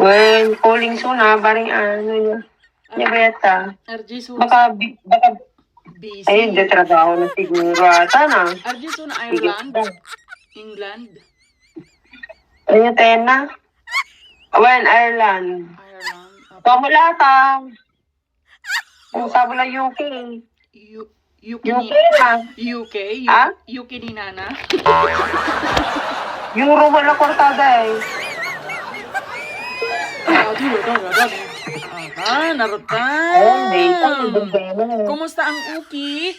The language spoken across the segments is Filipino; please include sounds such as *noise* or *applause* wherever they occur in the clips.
Well, calling soon ha, baring ano yun. Yabeta. RJ Sun, Baka, bi- baka, busy. ay, hindi trabaho na siguro ata na. RJ Sun, Ireland, England, Ano tena? Well, Ireland. Ireland, uh, Pamula ta. Ang sabi na UK. U- UK UK ni na. UK, Ah? UK ni Nana. Euro wala kortada eh. Ah, di ba, di ba, di ba? Ah, narutan. Kumusta ang Uki?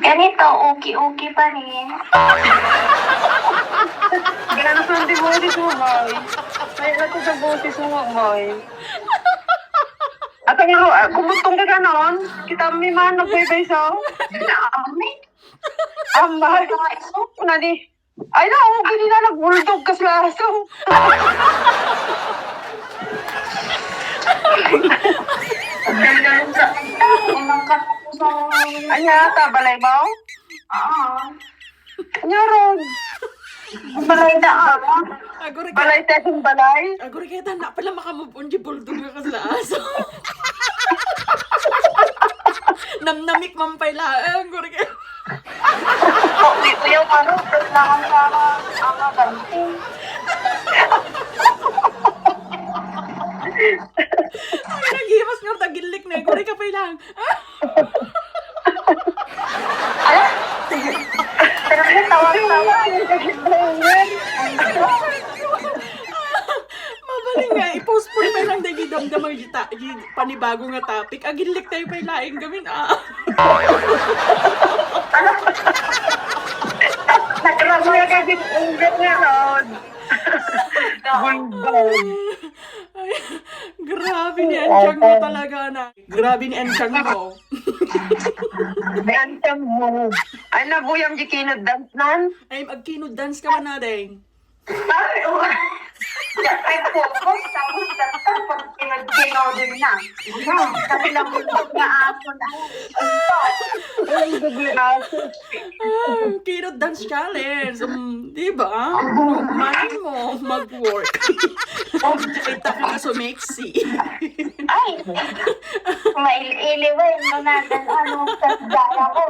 Ganito, uki-uki pa rin. Ganun sa hindi mo di sumay. May nato sa buti sumay. At ang uh, kumutong ka ganon, kita may man nagbaybay sa. Naami. Ang mahal ka nga iso. Una di. Ay na, ako gini na nagbulldog ka sa aso. Pagdaldalan sa kanta, umangkat ako sa... Anya, ta, balay mo? Ah, Anya ron. balay na ako. Ka, Balay tesong balay. agore ka, na pala makamove on, di bulldog ka sa aso. Namnamik mampay la, agore ka. Uwi ko yung ano, kailangan sa ang ganti. Naghimas nga, tagilik na, agore ka pa lang. Pero kasi tawag-tawa. Mabaling nga, i-postpone pa lang dahil damdam ang gita, gi- panibago nga topic. Agilik tayo pa laing gamin, ah. Nagramo yung kagit ang *laughs* ganon. Bulldog. Ay, grabe ni Anchang mo talaga na. Grabe ni Anchang mo. *laughs* May antang mo. Ay, nabuyam di kinod dance nan. Ay, magkino dance ka man na din. Ay, oh. Ay, focus. Tapos, tapos, pag pinag-kinodin na. Kasi nabulog na apon. Ay, gaglaso. Ah, kino dance challenge. Um, di ba? Mali mo mag-work. Kita *laughs* ka na sumexy. Ay, mail-iliwin mo na din ano sa dara ko.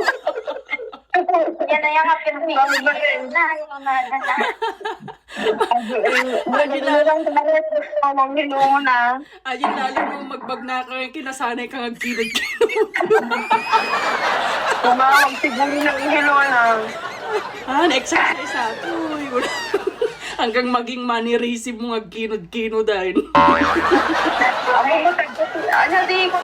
Yan na yung pinag-iliwin na. Yung na na. Naglalang tayo sa mga niluna. Ayun lalo mo magbag na ka, kinasanay ka nga kinod Tumawag siguro ng niluna. Ah, na-exercise ato. Uy, wala. Hanggang maging money receive mo nga kinod-kinod dahil. *laughs* Ay, ano di ko